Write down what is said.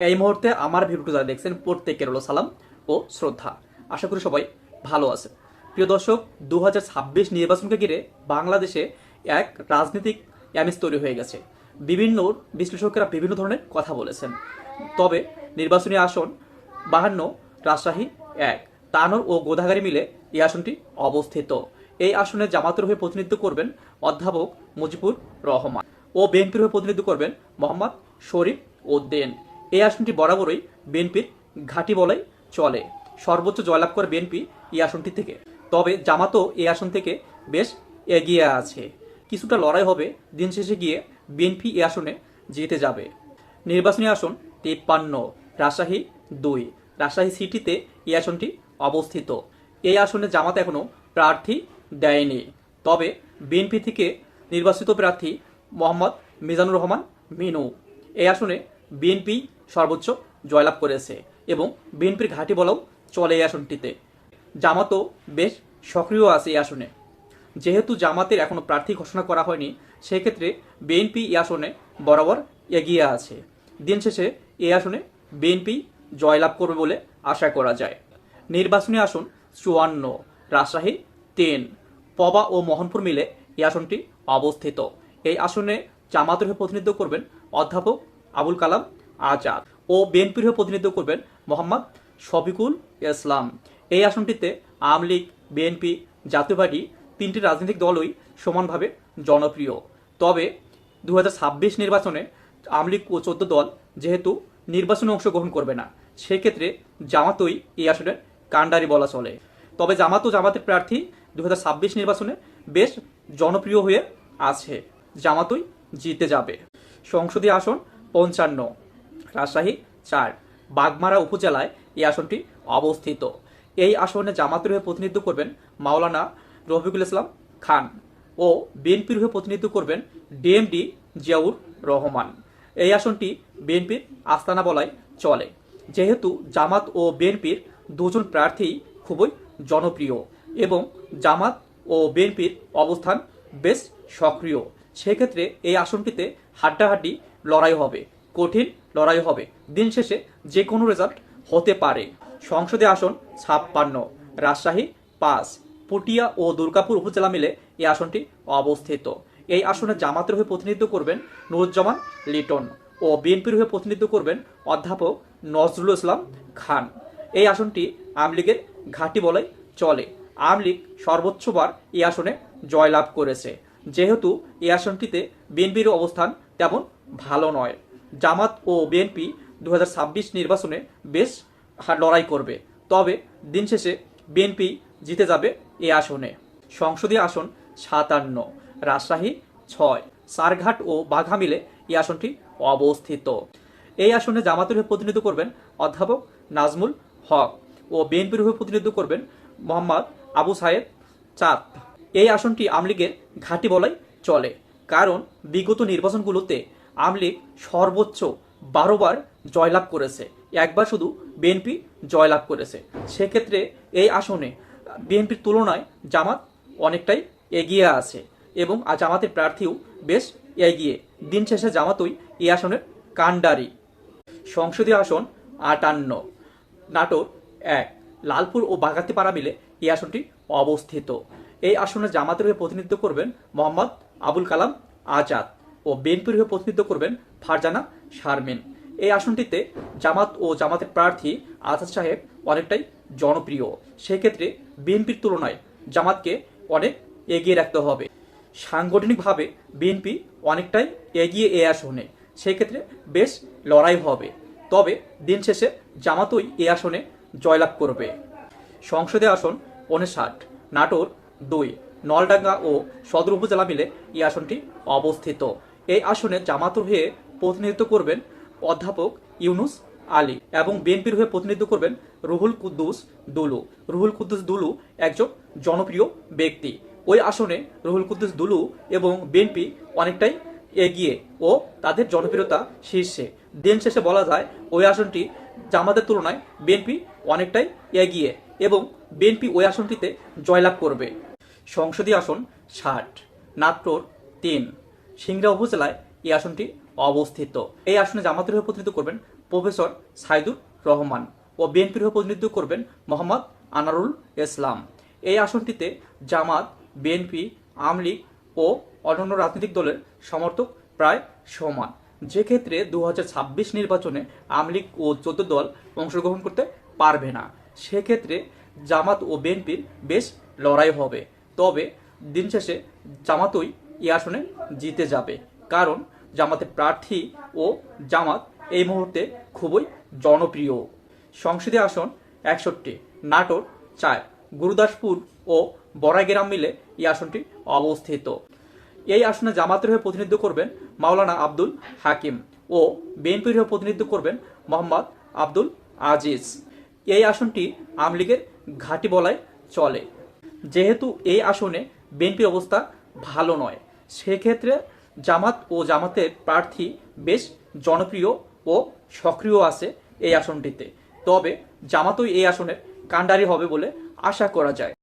এই মুহূর্তে আমার ভিডিওটি যারা দেখছেন, প্রত্যেকের হলো সালাম ও শ্রদ্ধা। আশা করি সবাই ভালো আছে প্রিয় দর্শক দু হাজার ছাব্বিশ নির্বাচনকে ঘিরে বাংলাদেশে এক রাজনৈতিক অ্যামিস তৈরি হয়ে গেছে। বিভিন্ন বিশ্লেষকেরা বিভিন্ন ধরনের কথা বলেছেন। তবে নির্বাচনী আসন বাহান্ন, রাজশাহী এক, তানোর ও গোদাগাড়ি মিলে এই আসনটি অবস্থিত। এই আসনে জামাতের হয়ে প্রতিনিধিত্ব করবেন অধ্যাপক মুজিবুর রহমান ও বিএনপির হয়ে প্রতিনিধিত্ব করবেন মোহাম্মদ শরীফ উদ্দিন। এই আসনটি বরাবরই বিএনপির ঘাঁটি বলাই চলে। সর্বোচ্চ জয়লাভ করে বিএনপি এই আসনটি থেকে। তবে জামাতও এই আসন থেকে বেশ এগিয়ে আছে। কিছুটা লড়াই হবে দিন শেষে গিয়ে বিএনপি এই আসনে জিতে যাবে। নির্বাচনী আসন তিপ্পান্ন, রাজশাহী দুই। রাজশাহী সিটিতে এই আসনটি অবস্থিত। এই আসনে জামাত এখনও প্রার্থী দেয়নি। তবে বিএনপি থেকে নির্বাচিত প্রার্থী মোহাম্মদ মিজানুর রহমান মিনু। এই আসনে বিএনপি সর্বোচ্চ জয়লাভ করেছে এবং বিএনপির ঘাঁটি বলাও চলে এই আসনটিতে। জামাতও বেশ সক্রিয় আছে এই আসনে। যেহেতু জামাতের এখনও প্রার্থী ঘোষণা করা হয়নি, সেক্ষেত্রে বিএনপি এই আসনে বরাবর এগিয়ে আছে। দিন শেষে এই আসনে বিএনপি জয়লাভ করবে বলে আশা করা যায়। নির্বাচনী আসন চুয়ান্ন, রাজশাহী তিন। পবা ও মোহনপুর মিলে এই আসনটি অবস্থিত। এই আসনে জামাতের প্রতিনিধিত্ব করবেন অধ্যাপক আবুল কালাম আজাদ ও বিএনপির হয়ে প্রতিনিধিত্ব করবেন মোহাম্মদ শফিকুল ইসলাম। এই আসনটিতে আওয়ামী লীগ, বিএনপি, জাতীয় পার্টি তিনটি রাজনৈতিক দলই সমানভাবে জনপ্রিয়। তবে দু হাজার ছাব্বিশ নির্বাচনে আওয়ামী লীগ ও চোদ্দ দল যেহেতু নির্বাচনে অংশগ্রহণ করবে না, সেক্ষেত্রে জামাতই এই আসনে কাণ্ডারি বলা চলে। তবে জামাত ও জামাতের প্রার্থী দু হাজার ছাব্বিশ নির্বাচনে বেশ জনপ্রিয় হয়ে আছে, জামাতই জিতে যাবে। সংসদীয় আসন পঞ্চান্ন। রাজশাহী, চার বাগমারা উপজেলায় এই আসনটি অবস্থিত। এই আসনে জামাতের হয়ে প্রতিনিধিত্ব করবেন মাওলানা রফিকুল ইসলাম খান ও বিএনপির হয়ে প্রতিনিধিত্ব করবেন ডিএমডি জিয়াউর রহমান। এই আসনটি বিএনপির আস্তানা বলায় চলে। যেহেতু জামাত ও বিএনপির দুজন প্রার্থী খুবই জনপ্রিয় এবং জামাত ও বিএনপির অবস্থান বেশ সক্রিয়, সেক্ষেত্রে এই আসনটিতে হাড্ডাহাড্ডি লড়াই হবে। কঠিন লড়াই হবে। দিন শেষে যে কোনো রেজাল্ট হতে পারে। সংসদে আসন ছাপ্পান্ন, রাজশাহী পাঁচ, পুটিয়া ও দুর্গাপুর উপজেলা মিলে এই আসনটি অবস্থিত। এই আসনে জামাতের হয়ে প্রতিনিধিত্ব করবেন নুরুজ্জামান লিটন ও বিএনপির হয়ে প্রতিনিধিত্ব করবেন অধ্যাপক নজরুল ইসলাম খান। এই আসনটি আওয়ামী লীগের ঘাঁটি বলাই চলে। আওয়ামী লীগ সর্বোচ্চবার এই আসনে জয়লাভ করেছে। যেহেতু এই আসনটিতে বিএনপির অবস্থান তেমন ভালো নয়। জামাত ও বিএনপি দু হাজার ছাব্বিশ নির্বাচনে বেশ লড়াই করবে। তবে দিন শেষে বিএনপি জিতে যাবে এই আসনে। সংসদীয় আসন সাতান্ন, রাজশাহী ছয়, সারঘাট ও বাঘা মিলে এই আসনটি অবস্থিত। এই আসনে জামাতের হয়ে প্রতিনিধিত্ব করবেন অধ্যাপক নাজমুল হক ও বিএনপির হয়ে প্রতিনিধিত্ব করবেন মোহাম্মদ আবু সাহেব চাঁদ। এই আসনটি আমলিগের ঘাঁটি বলাই চলে, কারণ বিগত নির্বাচনগুলোতে আমলিগ সর্বোচ্চ বারোবার জয়লাভ করেছে। একবার শুধু বিএনপি জয়লাভ করেছে। সেক্ষেত্রে এই আসনে বিএনপির তুলনায় জামাত অনেকটাই এগিয়ে আছে এবং জামাতের প্রার্থীও বেশ এগিয়ে। দিন শেষে জামাতই এই আসনের কাণ্ডারি। সংসদীয় আসন আটান্ন, নাটোর এক, লালপুর ও বাগাতিপাড়া মিলে এই আসনটি অবস্থিত। এই আসনে জামাতের হয়ে প্রতিনিধিত্ব করবেন মোহাম্মদ আবুল কালাম আজাদ। বিএনপির হয়ে প্রতিনিধিত্ব করবেন ফারজানা শারমিন। এই আসনটিতে জামাত ও জামাতের প্রার্থী আজাদ সাহেব অনেকটাই জনপ্রিয়। সেক্ষেত্রে বিএনপির তুলনায় জামাতকে অনেক এগিয়ে রাখতে হবে। সাংগঠনিকভাবে বিএনপি অনেকটাই এগিয়ে এ আসনে। সেক্ষেত্রে বেশ লড়াই হবে। তবে দিন শেষে জামাতই এ আসনে জয়লাভ করবে। সংসদে আসন উনষাট, নাটোর দুই, নলডাঙ্গা ও সদর উপজেলা মিলে এই আসনটি অবস্থিত। এই আসনে জামাতুর হয়ে প্রতিনিধিত্ব করবেন অধ্যাপক ইউনুস আলী এবং বিএনপির হয়ে প্রতিনিধিত্ব করবেন রুহুল কুদ্দুস দুলু। রুহুল কুদ্দুস দুলু একজন জনপ্রিয় ব্যক্তি। ওই আসনে রুহুল কুদ্দুস দুলু এবং বিএনপি অনেকটাই এগিয়ে ও তাদের জনপ্রিয়তা শীর্ষে। দিন শেষে বলা যায়, ওই আসনটি জামাতের তুলনায় বিএনপি অনেকটাই এগিয়ে এবং বিএনপি ওই আসনটিতে জয়লাভ করবে। সংসদীয় আসন ষাট নাটোর তিন। সিংড়া উপজেলায় এই আসনটি অবস্থিত। এই আসনে জামাতের হয়ে প্রতিনিধিত্ব করবেন প্রফেসর সাইদুর রহমান ও বিএনপির হয়ে প্রতিনিধিত্ব করবেন মোহাম্মদ আনারুল ইসলাম। এই আসনটিতে জামাত, বিএনপি, আওয়ামী লীগ ও অন্যান্য রাজনৈতিক দলের সমর্থক প্রায় সমান। যে ক্ষেত্রে দু হাজার ছাব্বিশ নির্বাচনে আওয়ামী লীগ ও চোদ্দ দল অংশগ্রহণ করতে পারবে না, সেক্ষেত্রে জামাত ও বিএনপির বেশ লড়াই হবে। তবে দিন শেষে জামাতই এই আসনে জিতে যাবে। কারণ জামাতের প্রার্থী ও জামাত এই মুহূর্তে খুবই জনপ্রিয়। সংসদীয় আসন একষট্টি, নাটোর চার, গুরুদাসপুর ও বড়াইগ্রাম মিলে এই আসনটি অবস্থিত। এই আসনে জামাতের হয়ে প্রতিনিধিত্ব করবেন মাওলানা আব্দুল হাকিম ও বিএনপির হয়ে প্রতিনিধিত্ব করবেন মোহাম্মদ আব্দুল আজিজ। এই আসনটি আওয়ামী লীগের ঘাঁটি বলায় চলে। যেহেতু এই আসনে বিএনপির অবস্থা ভালো নয় সেক্ষেত্রে জামাত ও জামাতের প্রার্থী বেশ জনপ্রিয় ও সক্রিয় আছে এই আসনটিতে। তবে জামাতই এই আসনের কাণ্ডারি হবে বলে আশা করা যায়।